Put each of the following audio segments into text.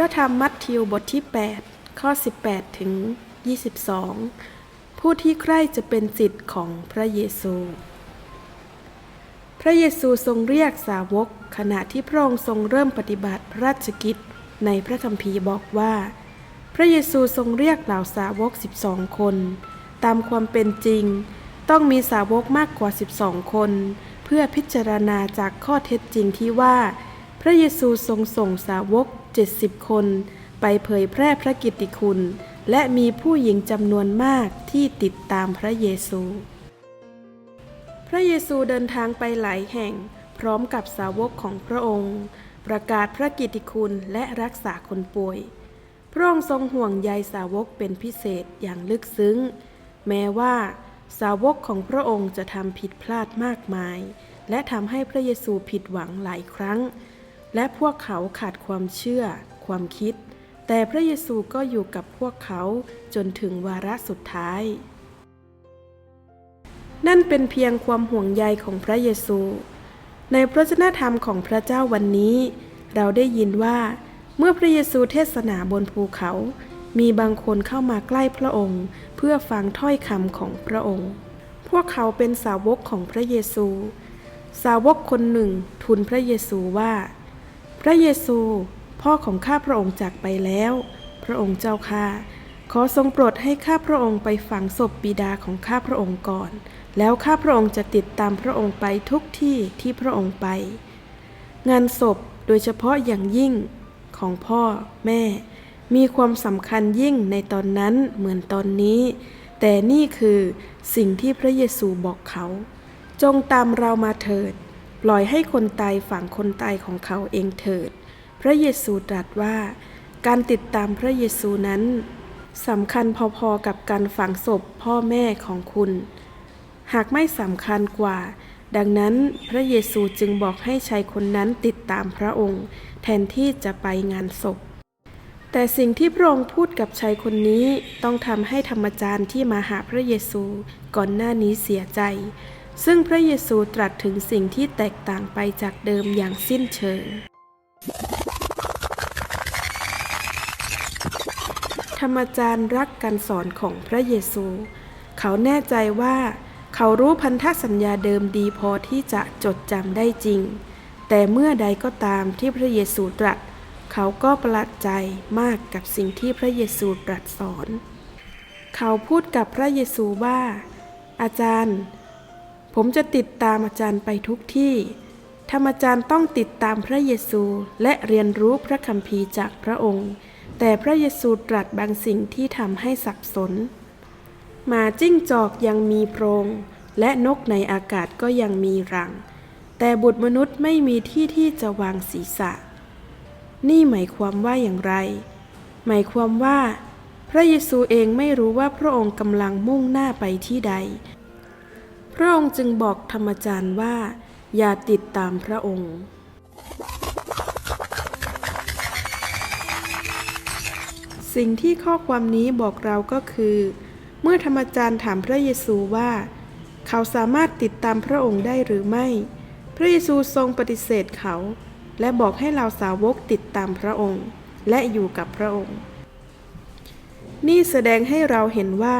ระธรรมมัทธิวบทที่ 8 ข้อ 18 ถึง 22 ผู้ที่ใคร่จะเป็นจิตของพระเยซู พระเยซูทรงเรียกสาวก ขณะที่พระองค์ทรงเริ่มปฏิบัติพระราชกิจในพระคัมภีร์บอกว่า พระเยซูทรงเรียกเหล่าสาวก 12 คน ตามความเป็นจริง ต้องมีสาวกมากกว่า 12 คน เพื่อพิจารณาจากข้อเท็จจริงที่ว่า พระเยซูทรงส่งสาวก 70 คน ไปเผยแพร่พระกิตติคุณ และมีผู้หญิงจำนวนมากที่ติดตามพระเยซู พระเยซูเดินทางไปหลายแห่ง พร้อมกับสาวกของพระองค์ ประกาศพระกิตติคุณและรักษาคนป่วย พระองค์ทรงห่วงใยสาวกเป็นพิเศษอย่างลึกซึ้ง แม้ว่า สาวกของพระองค์จะทำผิดพลาดมากมาย และทำให้พระเยซูผิดหวังหลายครั้ง และพวกเขาขาดความเชื่อ ความคิด แต่พระเยซูก็อยู่กับพวกเขาจนถึงวาระสุดท้าย นั่นเป็นเพียงความห่วงใยของพระเยซู ในพระชนธรรมของพระเจ้าวันนี้ เราได้ยินว่า เมื่อพระเยซูเทศนาบนภูเขา มีบางคนเข้ามาใกล้พระองค์ เพื่อฟังถ้อยคำของพระองค์ พวกเขาเป็นสาวกของพระเยซู สาวกคนหนึ่งทูลพระเยซูว่า พระเยซู พ่อของข้าพระองค์จากไปแล้ว พระองค์เจ้าข้าขอทรงโปรดให้ข้าพระองค์ไปฝังศพบิดาของข้าพระองค์ก่อน แล้วข้าพระองค์จะติดตามพระองค์ไปทุกที่ที่พระองค์ไป งานศพโดยเฉพาะอย่างยิ่งของพ่อแม่ มีความสำคัญยิ่งในตอนนั้นเหมือนตอนนี้ แต่นี่คือสิ่งที่พระเยซูบอกเขา จงตามเรามาเถิด ปล่อยให้คนตายฝังคนตายของเขาเองเถิด พระเยซูตรัสว่า การติดตามพระเยซูนั้นสำคัญพอๆกับการฝังศพพ่อแม่ของคุณ หากไม่สำคัญกว่า ดังนั้นพระเยซูจึงบอกให้ชายคนนั้นติดตามพระองค์ แทนที่จะไปงานศพ แต่สิ่งที่พระองค์พูดกับชายคนนี้ต้องทำให้ธรรมจารย์ที่มาหาพระเยซูก่อนหน้านี้เสียใจ ซึ่งพระเยซูตรัสถึงสิ่งที่แตกต่างไปจากเดิมอย่างสิ้นเชิง ธรรมจารย์รักการสอนของพระเยซู เขาแน่ใจว่า เขารู้พันธสัญญาเดิมดีพอที่จะจดจำได้จริง แต่เมื่อใดก็ตามที่พระเยซูตรัส เขาก็ประหลาดใจมากกับสิ่งที่พระเยซูตรัสสอน เขาพูดกับพระเยซูว่า อาจารย์ ผมจะติดตามอาจารย์ไปทุกที่ ธรรมอาจารย์ต้องติดตามพระเยซูและเรียนรู้พระคัมภีร์จากพระองค์ แต่พระเยซูตรัสบางสิ่งที่ทำให้สับสนหมาจิ้งจอกยังมีโพรง และนกในอากาศก็ยังมีรัง แต่บุตรมนุษย์ไม่มีที่ที่จะวางศีรษะ นี่หมายความว่าอย่างไร หมายความว่า พระเยซูเองไม่รู้ว่าพระองค์กำลังมุ่งหน้าไปที่ใด พระองค์จึงบอกธรรมจารย์ว่า อย่าติดตามพระองค์ สิ่งที่ข้อความนี้บอกเราก็คือ เมื่อธรรมจารย์ถามพระเยซูว่า เขาสามารถติดตามพระองค์ได้หรือไม่ พระเยซูทรงปฏิเสธเขา และบอกให้เราสาวกติดตามพระองค์ และอยู่กับพระองค์ นี่แสดงให้เราเห็นว่า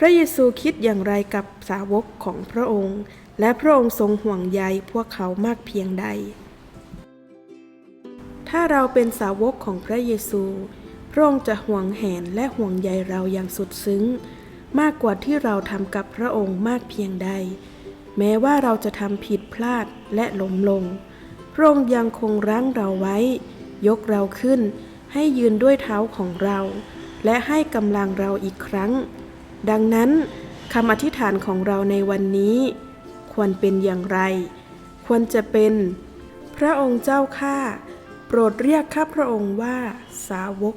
พระเยซูคิดอย่างไรกับสาวกของพระองค์ และพระองค์ทรงห่วงใยพวกเขามากเพียงใด ถ้าเราเป็นสาวกของพระเยซู พระองค์จะห่วงแหนและห่วงใยเราอย่างสุดซึ้ง มากกว่าที่เราทำกับพระองค์มากเพียงใด แม้ว่าเราจะทำผิดพลาดและล้มลง พระองค์ยังคงรั้งเราไว้ ยกเราขึ้น ให้ยืนด้วยเท้าของเรา และให้กำลังเราอีกครั้ง ดังนั้นคำอธิษฐานของเราในวันนี้ ควรเป็นอย่างไร ควรจะเป็น พระองค์เจ้าข้าโปรดเรียกข้าพระองค์ว่าสาวก